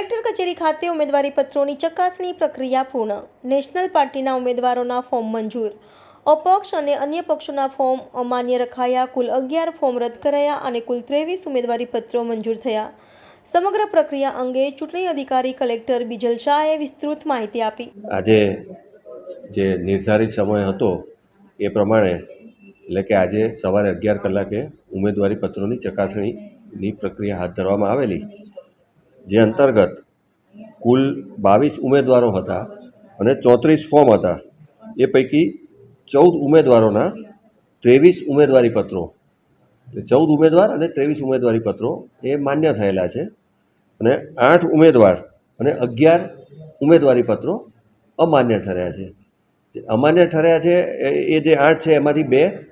કચેરી ખાતે ઉમેદવારી પત્રોની ચકાસણી પ્રક્રિયા પૂર્ણ. નેશનલ પાર્ટીના ઉમેદવારોના ફોર્મ મંજૂર. અપક્ષ અને અન્ય પક્ષોના ફોર્મ અમાન્ય રખાયા, કુલ અગિયાર ફોર્મ રદ કરાયા અને કુલ ત્રેવીસ ઉમેદવારી પત્રો મંજૂર થયા. સમગ્ર પ્રક્રિયા અંગે ચૂંટણી અધિકારી કલેક્ટર બિજલ શાહે વિસ્તૃત માહિતી આપી. આજે જે નિર્ધારિત સમય હતો, એ પ્રમાણે, એટલે કે આજે સવારે અગિયાર કલાકે ઉમેદવારી પત્રોની ચકાસણીની પ્રક્રિયા હાથ ધરવામાં આવેલી. જે અંતર્ગત કુલ બાવીસ ઉમેદવારો હતા અને ચોત્રીસ ફોર્મ હતા. એ પૈકી ચૌદ ઉમેદવારોના ત્રેવીસ ઉમેદવારી પત્રો એટલે ચૌદ ઉમેદવાર અને ત્રેવીસ ઉમેદવારી પત્રો એ માન્ય થયેલા છે. અને આઠ ઉમેદવાર અને અગિયાર ઉમેદવારી પત્રો અમાન્ય ઠર્યા છે. જે અમાન્ય ઠર્યા છે એ- જે આઠ છે, એમાંથી બે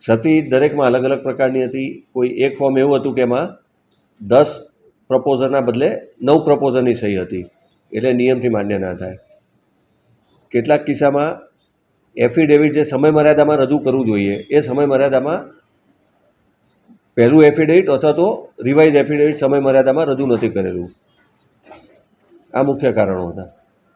ક્ષતિ દરેકમાં અલગ અલગ પ્રકારની હતી. કોઈ એક ફોર્મ એવું હતું કે એમાં દસ પ્રપોઝરના બદલે નવ પ્રપોઝરની સહી હતી. એટલે નિયમથી માન્ય ના થાય. કેટલાક કિસ્સામાં એફિડેવિટ જે સમય મર્યાદામાં રજૂ કરવું જોઈએ, એ સમય મર્યાદામાં પહેલું એફિડેવિટ અથવા તો રિવાઇઝ એફિડેવિટ સમય મર્યાદામાં રજૂ નથી કરેલું. આ મુખ્ય કારણો હતા.